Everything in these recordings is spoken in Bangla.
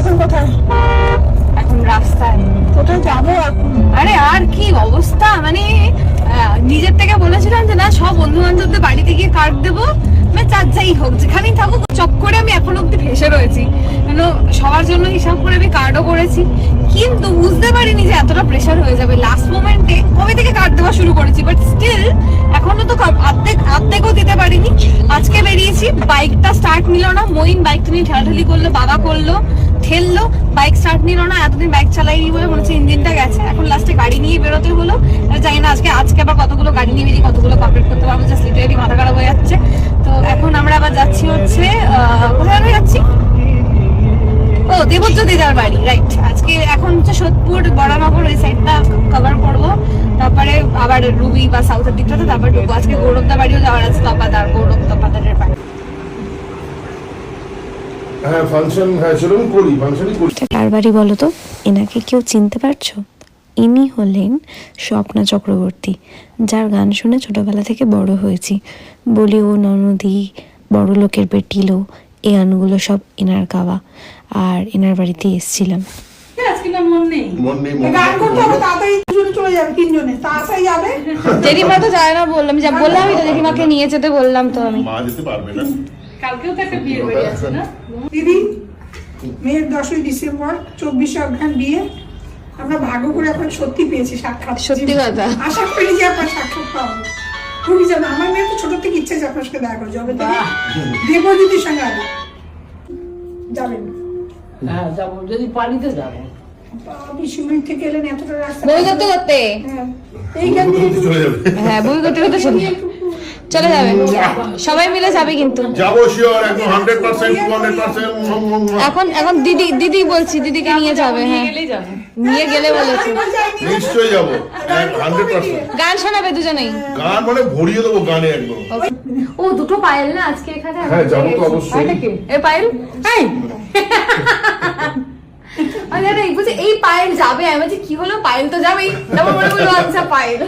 এখন কোথায়? এখন রাস্তায়। কোথায় যাব এখন আরে আর কি অবস্থা? মানে নিজের থেকে বলেছিলাম যে না সব বন্ধু বান্ধবদের বাড়িতে গিয়ে কার্ড দেবো। মানে চার যাই হোক যেখানেই থাকুক চক্করে আমি এখন অব্দি ভেসে রয়েছি। কেন সবার জন্য হিসাব করে আমি কার্ডও করেছি। কিন্তু বুঝতে পারিনি যে এতটা প্রেশার হয়ে যাবে। লাস্ট মোমেন্টে কবে থেকে কার্ড দেওয়া শুরু করেছি? বাট স্টিল এখনও তো কার- অর্ধেক অর্ধেকও দিতে পারিনি বেরিয়েছি বাইকটা স্টার্ট নিল না, মইন বাইকটা নিয়ে ঠেলাঠেলি করল, বাবা করল, ঠেললো, বাইক স্টার্ট নিল না, এতদিন বাইক চালাইনি বলে মনে হচ্ছে ইঞ্জিনটা গেছে। এখন লাস্টে গাড়ি নিয়ে বেরোতে হলো। জানি না আজকে আজকে আবার কতগুলো গাড়ি ও দেবজ্যোতিদার বাড়ি রাইট আজকে এখন হচ্ছে সোদপুর বড়ানগর ওই সাইডটা কভার করব। তারপরে আবার রুবি বা সাউথের দিকটাতে তারপর ঢুকবো। আজকে গৌরবদা বাড়িও যাওয়ার আছে তপাদার গৌরব তপাদারের বাড়ি। হ্যাঁ ফাংশন হ্যাঁ সেরকম করি ফাংশনই করি। কার বাড়ি বলো তো? এনাকে কেউ চিনতে পারছ? ইনি হলেন স্বপ্না চক্রবর্তী যার গান শুনে ছোটবেলা থেকে বড় হয়েছি। বলি ও ননদি বড় লোকের বেটিলো এই গানগুলো সব এনার গাওয়া আর এনার বাড়িতে এসছিলাম জেঠিমা তো যায় না বললাম যা বললাম তো জেঠিমাকে নিয়ে যেতে বললাম তো আমি। মা যেতে পারবে না। কালকেও তো একটা বিয়ের বাড়ি আছে না? দিদি মেয়ের দশই ডিসেম্বর চব্বিশে অজ্ঞান বিয়ে। আমরা ভাগ্য করে এখন সত্যি পেয়েছি সাক্ষাৎ। সত্যি কথা। আশা করি যে আপনার সাক্ষাৎ খুবই জানো আমার মেয়ে তো ছোট থেকে ইচ্ছে আছে আপনার সঙ্গে দেখা করে যাবে দেবদিদির সঙ্গে আগে। যাবেন। হ্যাঁ যাব। যদি পারি যাব। থেকে এলেন এতটা রাস্তা বই করতে করতে? হ্যাঁ। এইখান বন্ধু দিয়ে বন্ধু চলে যাবে। হ্যাঁ বই করতে করতে চলে চলে যাবে। সবাই মিলে যাবে কিন্তু। যাব এখন এখন দিদি দিদি বলছি দিদিকে নিয়ে যাবে হ্যাঁ। নিয়ে গেলে বলেছে নিশ্চয়ই যাব। পার্সেন্ট গান শোনাবে দুজনেই। গান মানে ভরিয়ে দেবো গানে একদম। ও দুটো পায়েল না আজকে এখানে? হ্যাঁ যাব তো অবশ্যই। এ পায়েল? এই! আরে আরে বলছি এই পায়েল যাবে? আমি বলছি কি হলো? পায়েল তো যাবেই। তারপর মনে করল আচ্ছা পায়েল।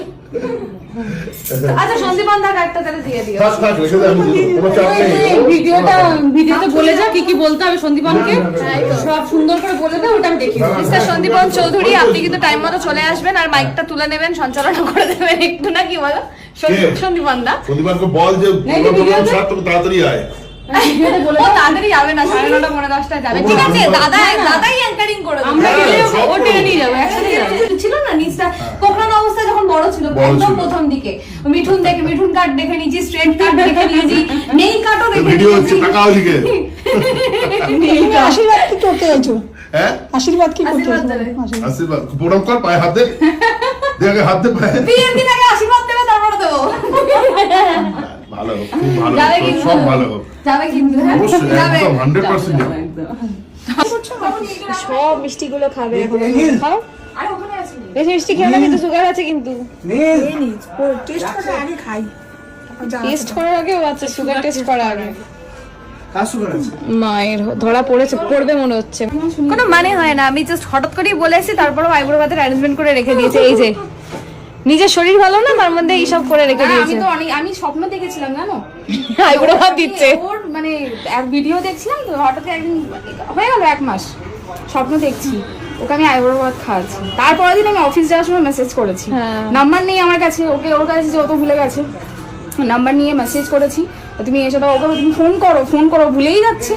আচ্ছা সন্দীপন দা কার্ডটা তাহলে দিয়ে দিও থাক থাক রেখে আমি কোনো চাপ নেই ভিডিওটা ভিডিওতে বলে যা কি কি বলতে হবে সন্দীপনকে হ্যাঁ। সব সুন্দর করে বলে দাও ওটা আমি দেখি মিস্টার সন্দীপন চৌধুরী আপনি কিন্তু টাইম মতো চলে আসবেন আর মাইকটা তুলে নেবেন সঞ্চালন করে দেবেন একটু না কি বলো? সন্দীপন দা প্রদীপানকে বল যে তাড়াতাড়ি আয় তাড়াতাড়ি যাবে না সাড়ে নটা পনেরো দশটায় যাবে। ঠিক আছে দাদা দাদাই অ্যাঙ্কারিং করে আমরা গেলে সব ও টেনে নিয়ে যাব একসাথে ছিল না নিচটা পোখরানো অবস্থায় যখন বড় ছিল একদম প্রথম দিকে। মিঠুন দেখে মিঠুন কার্ড দেখে নিয়েছি স্ট্রেট কার্ড দেখে নিয়েছি নেই কার্ডও দেখে ভিডিও হচ্ছে টাকাও লিখে আশীর্বাদ কি করতে হ্যাঁ? আশীর্বাদ কি করতে আশীর্বাদ প্রণাম কর পায়ে হাত দে। দে হাত দে পায়ে বিয়ের দিন আগে আশীর্বাদ দেবে তারপরে দেবো। ভালো হোক, খুব ভালো সব ভালো হোক। যাবে কিন্তু হ্যাঁ? অবশ্যই যাবে। একদম সব মিষ্টিগুলো খাবে এখন। খাও। আরে ওখানে আছে। বেশি মিষ্টি খেয়ে না কিন্তু সুগার আছে কিন্তু। টেস্ট করে। আগে খাই। তারপর যা আছে। করার আগে ও আচ্ছা সুগার টেস্ট করার আগে। আছে? মায়ের ধরা পড়েছে পড়বে মনে হচ্ছে। কোনো মানে হয় না আমি জাস্ট হঠাৎ করেই বলে এসেছি তারপরও আইবুড়ো ভাতের অ্যারেঞ্জমেন্ট করে রেখে দিয়েছে এই যে। নিজের শরীর ভালো না তার মধ্যে এইসব করে রেখে হ্যাঁ, আমি তো অনেক আমি স্বপ্ন দেখেছিলাম জানো? আইবুড়ো ভাত দিচ্ছে। ওর মানে এক ভিডিও দেখছিলাম তো হঠাৎ একদিন হয়ে গেল এক মাস স্বপ্ন দেখছি। ওকে আমি আইবুড়ো ভাত খাওয়াচ্ছি। তারপরের দিন আমি অফিস যাওয়ার সময় মেসেজ করেছি। হ্যাঁ। নাম্বার নেই আমার কাছে ওকে ওর কাছে যে ও তো ভুলে গেছে। নাম্বার নিয়ে মেসেজ করেছি। তুমি এসে দাও ওকে তুমি ফোন করো ফোন করো ভুলেই যাচ্ছে।